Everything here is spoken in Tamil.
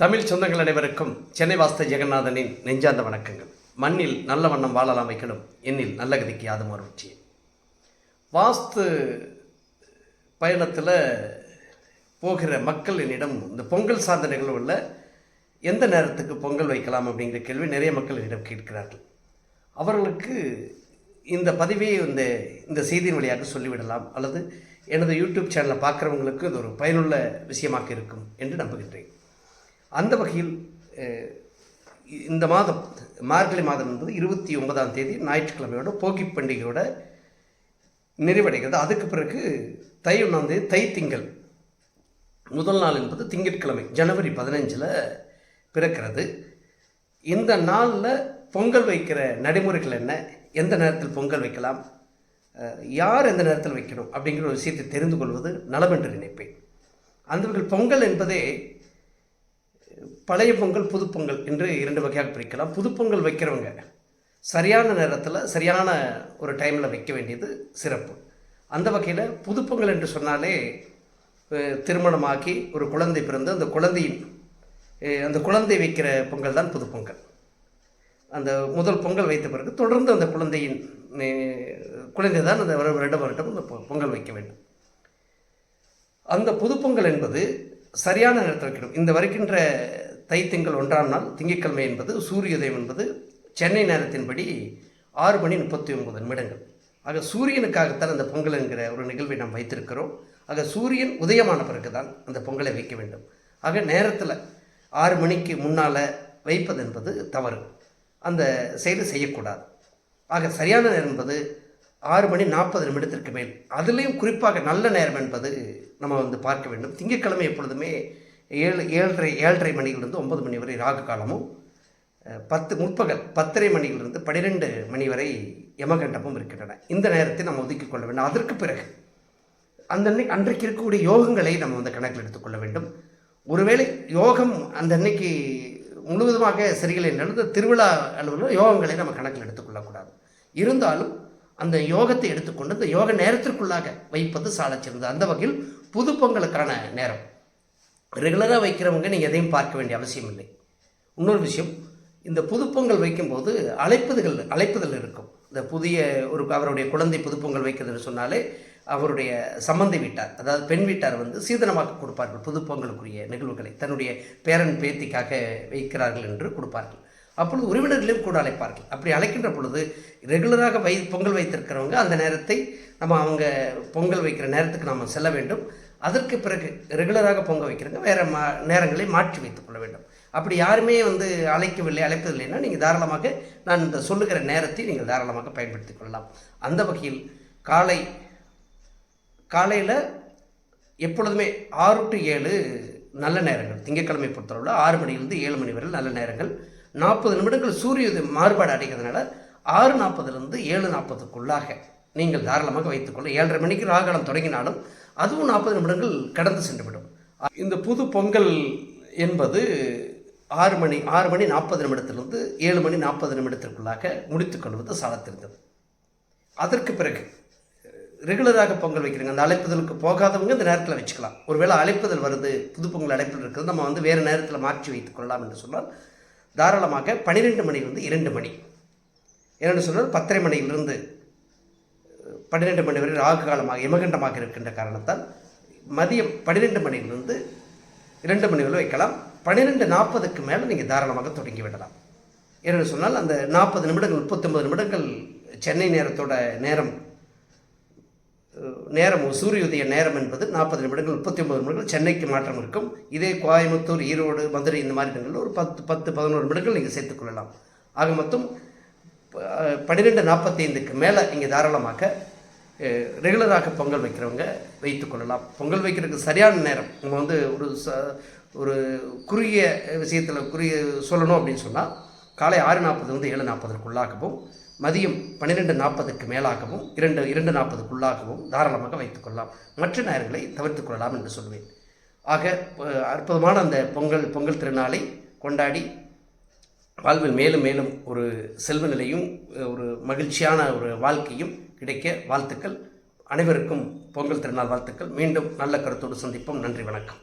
தமிழ் சொந்தங்கள் அனைவருக்கும் சென்னை வாஸ்த ஜெகநாதனின் நெஞ்சார்ந்த வணக்கங்கள். மண்ணில் நல்ல வண்ணம் வாழலாம் வைக்கணும். எண்ணில் நல்ல கதிக்கு யாதும் அருட்சி வாஸ்து பயணத்தில் போகிற மக்கள் என்னிடம் இந்த பொங்கல் சார்ந்த நிகழ்வுகளில் எந்த நேரத்துக்கு பொங்கல் வைக்கலாம் அப்படிங்கிற கேள்வி நிறைய மக்கள் என்னிடம் கேட்கிறார்கள். அவர்களுக்கு இந்த பதிவை இந்த இந்த செய்தியின் வழியாக சொல்லிவிடலாம். அல்லது எனது யூடியூப் சேனலை பார்க்குறவங்களுக்கு இது ஒரு பயனுள்ள விஷயமாக இருக்கும் என்று நம்புகின்றேன். அந்த வகையில் இந்த மாதம் மார்கழி மாதம் என்பது இருபத்தி ஒன்பதாம் தேதி ஞாயிற்றுக்கிழமையோட போகி பண்டிகையோட நிறைவடைகிறது. அதுக்கு பிறகு தை ஒன்றாம் தேதி தை திங்கள். முதல் நாள் என்பது திங்கட்கிழமை ஜனவரி பதினஞ்சில் பிறக்கிறது. இந்த நாளில் பொங்கல் வைக்கிற நடைமுறைகள் என்ன? எந்த நேரத்தில் பொங்கல் வைக்கலாம்? யார் எந்த நேரத்தில் வைக்கணும்? அப்படிங்கிற ஒரு விஷயத்தை தெரிந்து கொள்வது நலம் என்று நினைப்பேன். அந்த பொங்கல் என்பதே பழைய பொங்கல் புது பொங்கல் என்று இரண்டு வகையாக பிரிக்கலாம். புது பொங்கல் வைக்கிறவங்க சரியான நேரத்தில் சரியான ஒரு டைமில் வைக்க வேண்டியது சிறப்பு. அந்த வகையில் புது பொங்கல் என்று சொன்னாலே திருமணமாக்கி ஒரு குழந்தை பிறந்து அந்த குழந்தையின் அந்த குழந்தை வைக்கிற பொங்கல் தான் புது பொங்கல். அந்த முதல் பொங்கல் வைத்த பிறகு தொடர்ந்து அந்த குழந்தையின் குழந்தை தான் அந்த வரு- வருடம் வருடம் அந்த பொ- பொங்கல் வைக்க வேண்டும். அந்த புதுப்பொங்கல் என்பது சரியான நேரத்தில் வைக்கணும். இந்த வருகின்ற தை திங்கள் ஒன்றாம் நாள் திங்கட்கிழமை என்பது சூரியோதயம் என்பது சென்னை நேரத்தின்படி ஆறு மணி முப்பத்தி ஒன்பது நிமிடங்கள். ஆக சூரியனுக்காகத்தான் அந்த பொங்கல் என்கிற ஒரு நிகழ்வை நாம் வைத்திருக்கிறோம். ஆக சூரியன் உதயமான பிறகு தான் அந்த பொங்கலை வைக்க வேண்டும். ஆக நேரத்தில் ஆறு மணிக்கு முன்னால் வைப்பது என்பது தவறு. அந்த செயல் செய்யக்கூடாது. ஆக சரியான நேரம் என்பது ஆறு மணி நாற்பது நிமிடத்திற்கு மேல். அதுலேயும் குறிப்பாக நல்ல நேரம் என்பது நம்ம வந்து பார்க்க வேண்டும். திங்கட்கிழமை எப்பொழுதுமே ஏழு ஏழரை ஏழரை மணியிலிருந்து ஒன்பது மணி வரை ராகு காலமும் பத்து முற்பகல் பத்தரை மணியிலிருந்து பன்னிரெண்டு மணி வரை யமகண்டமும் இருக்கின்றன. இந்த நேரத்தை நம்ம ஒதுக்கிக் கொள்ள வேண்டும். அதற்கு பிறகு அந்த அன்றைக்கு இருக்கக்கூடிய யோகங்களை நம்ம வந்து கணக்கில் எடுத்துக்கொள்ள வேண்டும். ஒருவேளை யோகம் அந்த அன்னைக்கு முழுவதுமாக சரியில்லை என்றாலும் திருவிழா அளவில் யோகங்களை நம்ம கணக்கில் எடுத்துக்கொள்ளக்கூடாது இருந்தாலும் அந்த யோகத்தை எடுத்துக்கொண்டு அந்த யோக நேரத்திற்குள்ளாக வைப்பது சாலச்சிறந்தது அந்த வகையில் புது பொங்கலுக்கான நேரம். ரெகுலராக வைக்கிறவங்க நீங்கள் எதையும் பார்க்க வேண்டிய அவசியம் இல்லை. இன்னொரு விஷயம் இந்த புதுப்பொங்கல் வைக்கும்போது அழைப்புதல் அழைப்புதல் இருக்கும். இந்த புதிய ஒரு அவருடைய குழந்தை புதுப்பொங்கல் வைக்கிறதுன்னு சொன்னாலே அவருடைய சம்மந்தி வீட்டார் அதாவது பெண் வீட்டார் வந்து சீதனமாக கொடுப்பார்கள் புதுப்பொங்கலுக்குரிய நிகழ்வுகளை. தன்னுடைய பேரன் பேத்திக்காக வைக்கிறார்கள் என்று கொடுப்பார்கள். அப்பொழுது உறவினர்களையும் கூட அழைப்பார்கள். அப்படி அழைக்கின்ற பொழுது ரெகுலராக வை பொங்கல் வைத்திருக்கிறவங்க அந்த நேரத்தை நம்ம அவங்க பொங்கல் வைக்கிற நேரத்துக்கு நாம் செல்ல வேண்டும். அதற்கு பிறகு ரெகுலராக பொங்கல் வைக்கிறவங்க வேறு மா நேரங்களை மாற்றி வைத்துக் கொள்ள வேண்டும். அப்படி யாருமே வந்து அழைக்கவில்லை அழைப்பதில்லைன்னா நீங்கள் தாராளமாக நான் இந்த சொல்லுகிற நேரத்தை நீங்கள் தாராளமாக பயன்படுத்திக் கொள்ளலாம். அந்த வகையில் காலை காலையில் எப்பொழுதுமே ஆறு டு ஏழு நல்ல நேரங்கள். திங்கட்கிழமை பொறுத்தளவில் ஆறு மணியிலிருந்து ஏழு மணி வரை நல்ல நேரங்கள். நாற்பது நிமிடங்கள் சூரிய உதயம் மாறுபாடு அடைகிறதுனால ஆறு நாற்பதுலேருந்து ஏழு நாற்பதுக்குள்ளாக நீங்கள் தாராளமாக வைத்துக்கொள்ள ஏழரை மணிக்கு ராகாலம் தொடங்கினாலும் அதுவும் நாற்பது நிமிடங்கள் கடந்து சென்றுவிடும். இந்த புது பொங்கல் என்பது ஆறு மணி ஆறு மணி நாற்பது நிமிடத்திலிருந்து ஏழு மணி நாற்பது நிமிடத்திற்குள்ளாக முடித்துக்கொள்வது சாலத்திருந்தது. அதற்கு பிறகு ரெகுலராக பொங்கல் வைக்கிறீங்க அந்த அழைப்புதலுக்கு போகாதவங்க இந்த நேரத்தில் வச்சுக்கலாம். ஒருவேளை அழைப்புதல் வருது புது பொங்கல் அழைப்புதல் இருக்குது நம்ம வந்து வேறு நேரத்தில் மாற்றி வைத்துக் கொள்ளலாம் என்று சொன்னால் தாராளமாக பன்னிரெண்டு மணியிலிருந்து இரண்டு மணி. என்னென்னு சொன்னால் பத்தரை மணியிலிருந்து பன்னிரெண்டு மணி வரை ராகு காலமாக இமகண்டமாக இருக்கின்ற காரணத்தால் மதியம் பன்னிரெண்டு மணியிலிருந்து இரண்டு மணி வரை வைக்கலாம். பன்னிரெண்டு நாற்பதுக்கு மேலே நீங்கள் தாராளமாக தொடங்கி விடலாம். என்னென்னு சொன்னால் அந்த நாற்பது நிமிடங்கள் முப்பத்தொம்பது நிமிடங்கள் சென்னை நேரத்தோட நேரம் நேரம் சூரிய உதய நேரம் என்பது நாற்பது நிமிடங்கள் முப்பத்தி ஒன்பது நிமிடங்கள் சென்னைக்கு மாற்றம் இருக்கும். இதே கோயம்புத்தூர் ஈரோடு மதுரை இந்த மாதிரி இடங்களில் ஒரு பத்து பத்து பதினோரு நிமிடங்கள் நீங்கள் சேர்த்துக்கொள்ளலாம் ஆக மொத்தம் ப- பன்னிரெண்டு நாற்பத்தைந்துக்கு மேலே நீங்கள் தாராளமாக ரெகுலராக பொங்கல் வைக்கிறவங்க வைத்துக்கொள்ளலாம் பொங்கல் வைக்கிறதுக்கு சரியான நேரம். நம்ம வந்து ஒரு ச ஒரு குறுகிய விஷயத்தில் குறுகிய சொல்லணும் அப்படின்னு சொன்னால் காலை ஆறு நாற்பது வந்து ஏழு நாற்பதுக்குள்ளாகவும் மதியம் பன்னிரெண்டு நாற்பதுக்கு மேலாகவும் இரண்டு இரண்டு நாற்பதுக்குள்ளாகவும் தாராளமாக வைத்துக்கொள்ளலாம் மற்ற நேரங்களை தவிர்த்து கொள்ளலாம் என்று சொல்வேன். ஆக அற்புதமான அந்த பொங்கல் பொங்கல் திருநாளை கொண்டாடி வாழ்வில் மேலும் மேலும் ஒரு செல்வ நிலையும் ஒரு மகிழ்ச்சியான ஒரு வாழ்க்கையும் கிடைக்க வாழ்த்துக்கள். அனைவருக்கும் பொங்கல் திருநாள் வாழ்த்துக்கள். மீண்டும் நல்ல கருத்தோடு சந்திப்போம். நன்றி வணக்கம்.